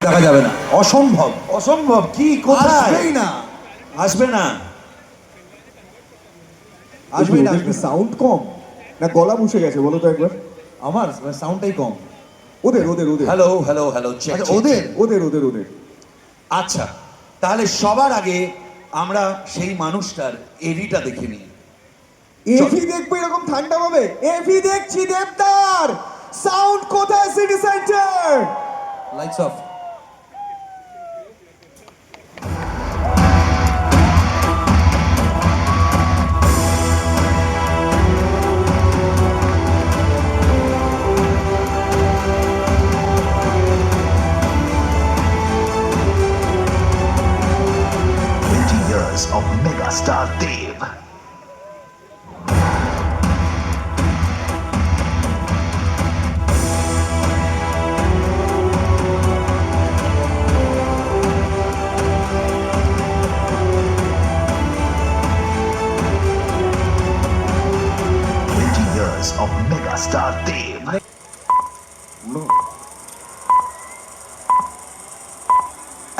দেখা যাবে না। অসম্ভব। অসম্ভব? কি? কোথায়? আসবেই না। আসবে না। আসবেই না কি সাউন্ড কম? না গলা বসে গেছে বলো তো একবার। আমার? সাউন্ডটাই কম। ওদের ওদের ওদের। হ্যালো হ্যালো হ্যালো চেক আচ্ছা, ওদের ওদের ওদের ওদের। আচ্ছা তাহলে সবার আগে আমরা সেই মানুষটার এডিটা দেখে নিই। এফি দেখব এরকম ঠান্ডা পাবে এফি দেখছি দেবদার! সাউন্ড কোথায় city centre lights off of megastar Dave. Twenty years of megastar Dave.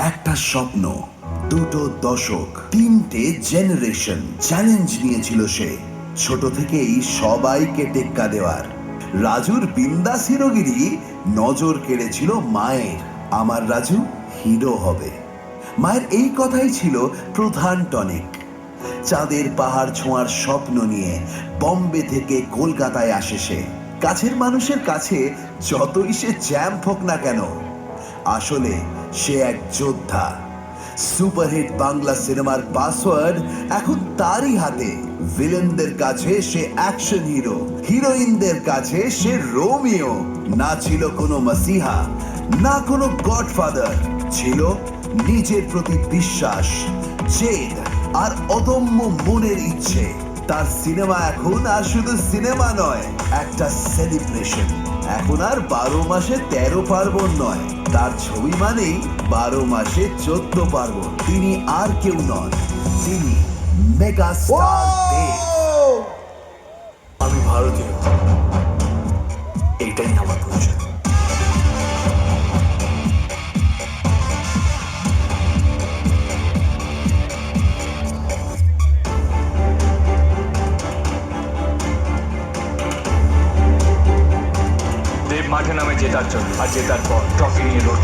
একটা স্বপ্ন দুটো দশক, তিনটে জেনারেশন চ্যালেঞ্জ নিয়েছিল সে। ছোট থেকেই সবাইকে টেক্কা দেওয়ার। রাজুর বিন্দাস হিরোগিরি নজর কেড়েছিল মায়ের। আমার রাজু হিরো হবে। মায়ের এই কথাই ছিল প্রধান টনিক চাঁদের পাহাড় ছোঁয়ার স্বপ্ন নিয়ে বম্বে থেকে কলকাতায় আসে সে। কাছের মানুষের কাছে যতই সে জ্যাম্প হোক না কেন, আসলে সে এক যোদ্ধা। সুপারহিট বাংলা সিনেমার পাসওয়ার্ড এখন তারই হাতে। ভিলেনদের কাছে সে অ্যাকশন হিরো হিরোইনদের কাছে সে রোমিও না ছিল কোনো মাসিহা, না কোনো গডফাদার ছিল নিজের প্রতি বিশ্বাস, জেদ আর অদম্য মনের ইচ্ছে। তার সিনেমা এখন আর শুধু সিনেমা নয়, একটা সেলিব্রেশন এখন আর বারো মাসে তেরো পার্বণ নয়। তার ছবি মানেই বারো মাসে চোদ্দ পার্বণ। তিনি আর কেউ নন তিনি মেগা স্টার মাঠে নামে জেতার জন্য, আর জেতার পর ট্রফি নিয়ে রোড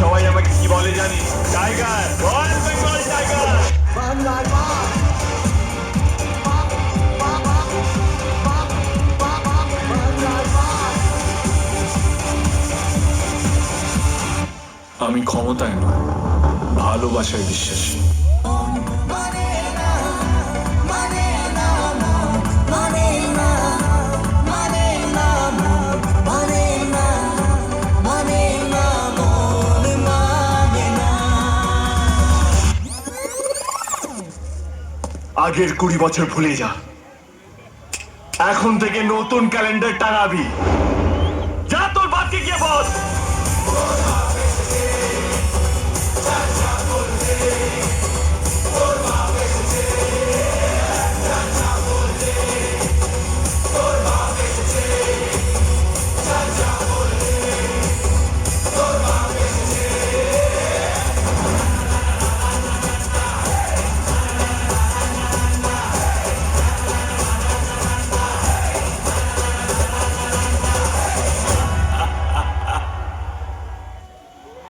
সবাই আমাকে কি বলে জানি? টাইগার। আমি ক্ষমতায় নয়, ভালোবাসায় বিশ্বাসী। আগের কুড়ি বছর ভুলে যা। এখন থেকে নতুন ক্যালেন্ডার টাঙাবি। যা তোর বাদকে গিয়ে বল।